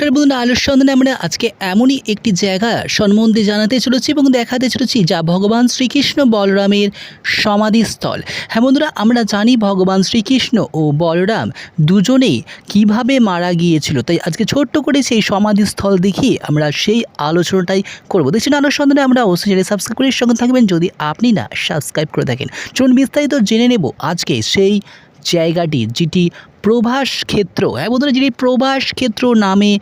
নমস্কার বন্ধুরা, আলোর সন্ধানে আমরা আজকে এমনই একটি জায়গা সম্বন্ধে জানাতে চলেছি এবং দেখাতে চলেছি যা ভগবান শ্রীকৃষ্ণ বলরামের সমাধিস্থল। হ্যাঁ বন্ধুরা, আমরা জানি ভগবান শ্রীকৃষ্ণ ও বলরাম দুজনেই কীভাবে মারা গিয়েছিল, তাই আজকে ছোট্ট করে সেই সমাধিস্থল দেখিয়ে আমরা সেই আলোচনাটাই করব। দেখছেন, আলোর সন্ধানে আমরা অবশ্যই সাবস্ক্রাইব করে সঙ্গে থাকবেন। যদি আপনি না সাবস্ক্রাইব করে থাকেন, চলুন বিস্তারিত জেনে নেব আজকে সেই জায়গাটি, যেটি প্রভাস ক্ষেত্র হ্যাঁ বন্ধুরা যিনি প্রভাস ক্ষেত্র নামে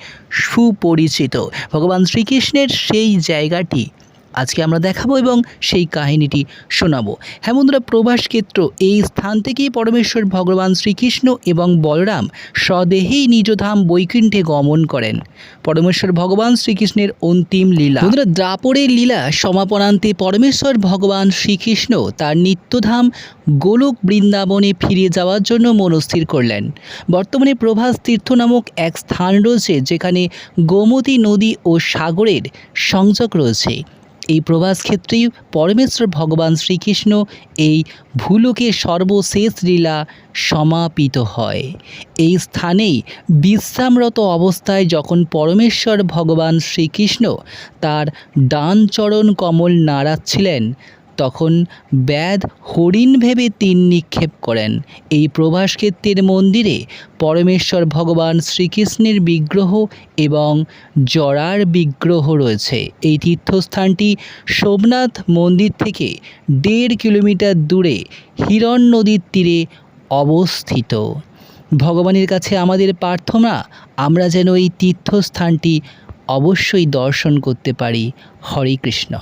সুপরিচিত। ভগবান শ্রীকৃষ্ণের সেই জায়গাটি আজকে আমরা দেখাবো এবং সেই কাহিনীটি শোনাবো। হ্যাঁ বন্ধুরা প্রভাস ক্ষেত্র এই স্থান থেকেই পরমেশ্বর ভগবান শ্রীকৃষ্ণ এবং বলরাম স্বদেহেই নিজধাম বৈকুণ্ঠে গমন করেন। পরমেশ্বর ভগবান শ্রীকৃষ্ণের অন্তিম লীলা। বন্ধুরা দ্রাপরের লীলা সমাপনান্তে পরমেশ্বর ভগবান শ্রীকৃষ্ণ তার নিত্যধাম গোলক বৃন্দাবনে ফিরে যাওয়ার জন্য মনস্থির করলেন। বর্তমানে প্রভাস তীর্থ নামক এক স্থান রয়েছে যেখানে গোমতী নদী ও সাগরের সংযোগ রয়েছে। এই প্রবাস ক্ষেত্রেই পরমেশ্বর ভগবান শ্রীকৃষ্ণ এই ভুলোকে সর্বশেষ লীলা সমাপিত হয়। এই স্থানেই বিশ্রামরত অবস্থায় যখন পরমেশ্বর ভগবান শ্রীকৃষ্ণ তার ডান চরণ কমল নাড়াচ্ছিলেন তখন ব্যাধ হরিণ ভেবে তিন নিক্ষেপ করেন। এই প্রভাস ক্ষেত্রের মন্দিরে পরমেশ্বর ভগবান শ্রীকৃষ্ণের বিগ্রহ এবং জরার বিগ্রহ রয়েছে। এই তীর্থস্থানটি সোমনাথ মন্দির থেকে দেড় কিলোমিটার দূরে হিরণ নদীর তীরে অবস্থিত। ভগবানের কাছে আমাদের প্রার্থনা, আমরা যেন এই তীর্থস্থানটি অবশ্যই দর্শন করতে পারি। হরে কৃষ্ণ।